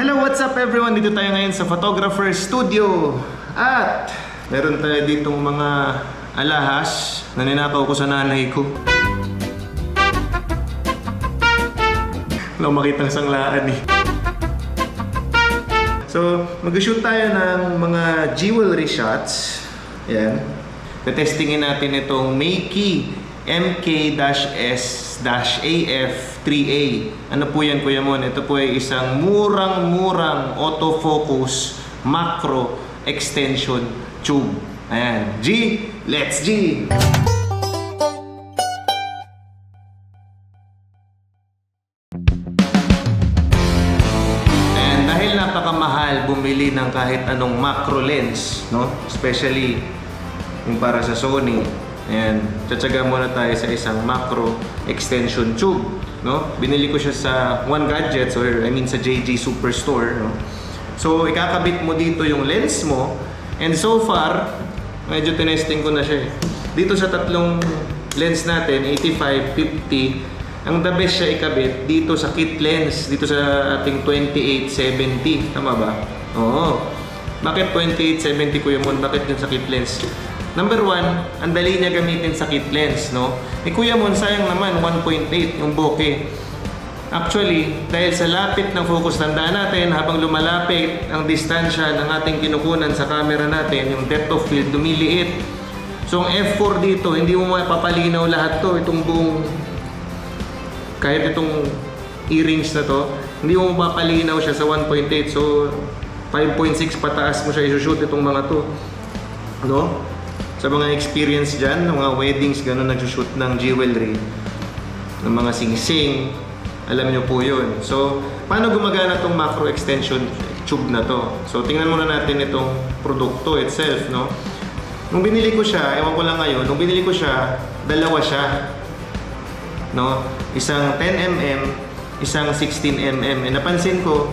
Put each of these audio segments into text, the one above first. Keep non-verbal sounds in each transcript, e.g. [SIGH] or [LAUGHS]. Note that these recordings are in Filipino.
Hello, what's up everyone? Dito tayo ngayon sa Photographer Studio. At meron tayo ditong mga alahas na ninakaw ko sa nanay ko. Wala makitang sanglaan eh. So, mag-shoot tayo ng mga jewelry shots. Yan. Testingin natin itong Meiki MK-S-AF3A. Ano po yan, Kuya Mon? Ito po ay isang murang-murang autofocus macro extension tube. Ayan. G, let's G! And dahil napakamahal bumili ng kahit anong macro lens, no? Especially yung para sa Sony. Ayan, tsatsaga muna tayo sa isang macro extension tube, no? Binili ko siya sa One Gadgets or I mean sa JJ Superstore, no? So, ikakabit mo dito yung lens mo and so far, medyo tinesting ko na siya eh. Dito sa tatlong lens natin, 85, 50, ang the best siya ikabit dito sa kit lens, dito sa ating 2870. Tama ba? Oo. Bakit 2870 Kuya Mon? Bakit yun sa kit lens? Number one, ang dali niya gamitin sa kit lens, no? Eh Kuya Mon, sayang naman, 1.8 yung bokeh. Actually, dahil sa lapit ng focus, tandaan natin, habang lumalapit ang distansya ng ating kinukunan sa camera natin, yung depth of field lumiliit. So, ang F4 dito, hindi mo mapapalinaw lahat to, itong buong kahit itong earrings na to, hindi mo mapapalinaw siya sa 1.8. So, 5.6 pataas mo siya isushoot itong mga to. No? Sa mga experience dyan, mga weddings, gano'n nagsushoot ng jewelry, ng mga sing-sing, alam nyo po yun. So, paano gumagana itong macro extension tube na to? So, tingnan muna natin itong produkto itself, no? Nung binili ko siya, ewan ko lang ngayon, nung binili ko siya, dalawa siya no? Isang 10mm, isang 16mm. E napansin ko,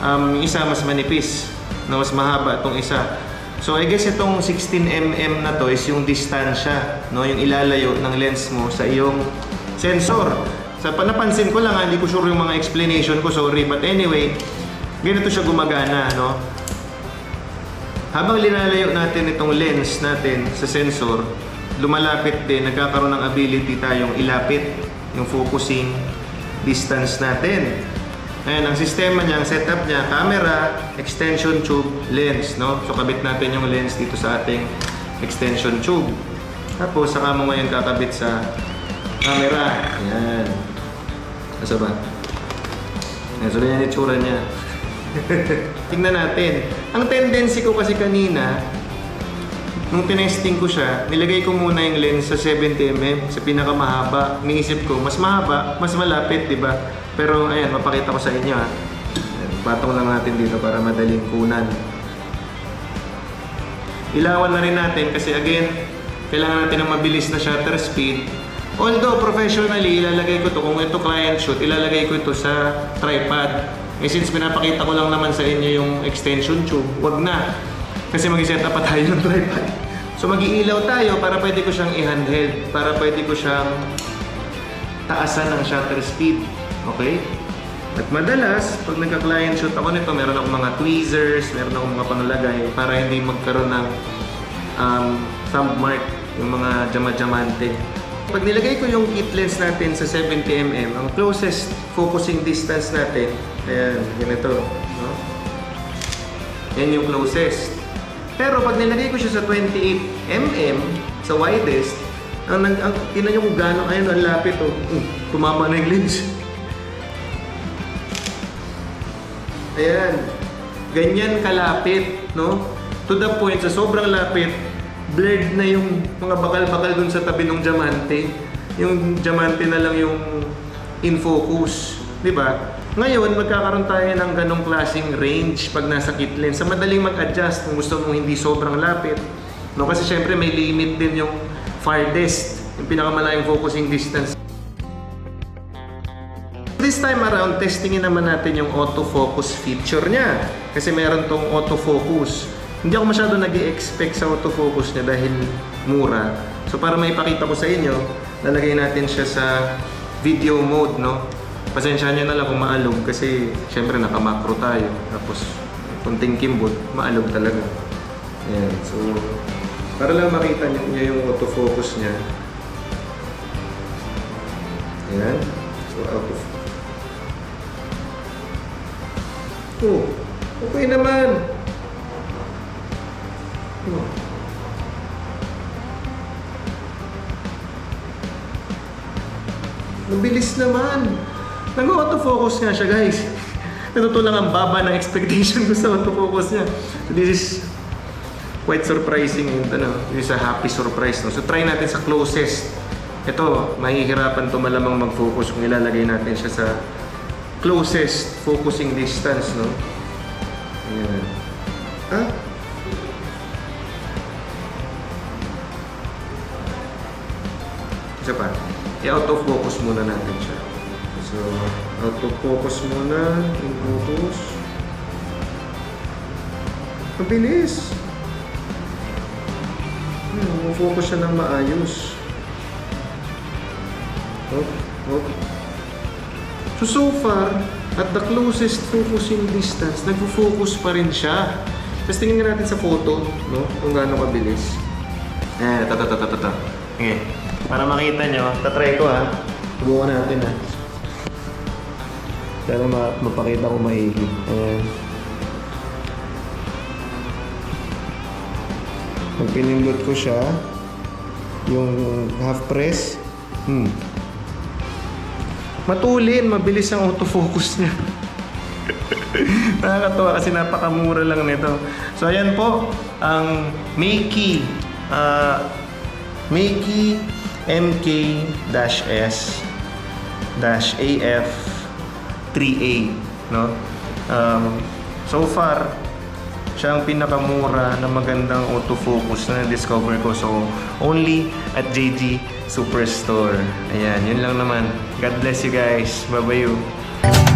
um, isa mas manipis, na mas mahaba itong isa. So I guess itong 16mm na to is yung distansya, no? Yung ilalayo ng lens mo sa iyong sensor. Sa panapansin ko lang, ah, hindi ko sure yung mga explanation ko, sorry. But anyway, ganito siya gumagana, no? Habang linalayo natin itong lens natin sa sensor, lumalapit din, nagkakaroon ng ability tayong ilapit yung focusing distance natin. Ayan, ang sistema niya, ang setup niya, camera, extension tube, lens, no? So, kabit natin yung lens dito sa ating extension tube. Tapos, saka mo ngayon kakabit sa camera. Ayan. Asa ba? Ayan, so, yan yung itsura niya. [LAUGHS] Tingnan natin. Ang tendency ko kasi kanina, nung tinesting ko siya, nilagay ko muna yung lens sa 70mm, sa pinakamahaba. Niisip ko, mas mahaba, mas malapit, di ba? Pero ayan, mapakita ko sa inyo ha. Patong lang natin dito para madaling kunan. Ilawan na rin natin kasi again, kailangan natin ng mabilis na shutter speed. Although professionally, ilalagay ko to kung ito client shoot, ilalagay ko ito sa tripod. Eh since pinapakita ko lang naman sa inyo yung extension tube, wag na. Kasi mag-set up pa tayo ng tripod. So mag-iilaw tayo para pwede ko siyang i-handheld, para pwede ko siyang taasan ng shutter speed. Okay? At madalas, pag nagka-client shoot ako nito, meron akong mga tweezers, meron akong mga pangalagay para hindi magkaroon ng um, thumb mark, yung mga jama-jamante. Pag nilagay ko yung kit lens natin sa 70mm, ang closest focusing distance natin, ayan, ganito. No? Yan yung closest. Pero pag nilagay ko siya sa 28mm, sa widest, ang, ang, ang tinan nyo kung gano'n, ayun, ang lapit, oh. Uh, tumama na yung lens. Ayan. Ganyan kalapit, no? To the point, sa sobrang lapit, blurred na yung mga bakal-bakal dun sa tabi ng diamante. Yung diamante na lang yung in focus. Di ba? Ngayon, magkakaroon tayo ng ganong klaseng range pag nasa kit lens. Sa madaling mag-adjust kung gusto mong hindi sobrang lapit. No? Kasi syempre may limit din yung farthest, yung pinakamalayong focusing distance. This time around, testingin naman natin yung autofocus feature niya. Kasi meron tong autofocus. Hindi ako masyado nag expect sa autofocus niya dahil mura. So para maipakita ko sa inyo, lalagay natin siya sa video mode, no? Pasensya nyo na lang kung maalog kasi syempre naka-macro tayo. Tapos kunting kimbot, maalog talaga. Ayan, so para lang makita niya yung autofocus niya. Ayan, so out of Oh, okay naman. Oh. Mabilis naman. Nag-autofocus nga siya, guys. Natuto lang ang baba ng expectation ko sa autofocus niya. So this is quite surprising. Yung, ano, this is a happy surprise. No? So try natin sa closest. Ito, mahihirapan to malamang mag-focus kung ilalagay natin siya sa closest focusing distance. No? Ayan. Ah? Isa pa. I-out of focus muna natin siya. So, out of focus muna. In focus. Mabilis. Hmm, focus siya ng maayos. Oh, oh. So, so far, at the closest focusing distance, nagfo-focus pa rin siya. Tapos tingnan natin sa photo, no? Kung gaano kabilis. Eh, ito, ito, ito, ito, ito. Okay. Para makita nyo, tatry ko ha. Subukan natin ha. Sana ma mapakita ko maigi. Ayan. Pag pinindot ko siya, yung half press, hmm. Matulin, mabilis ang autofocus niya. [LAUGHS] Nakakatawa kasi napakamura lang nito. So ayan po, ang Meiki uh, Meiki MK-S AF 3A no? Um, so far siya ang pinakamura na magandang autofocus na discover ko. So, only at JG Superstore. Ayan, yun lang naman. God bless you guys. Bye-bye you.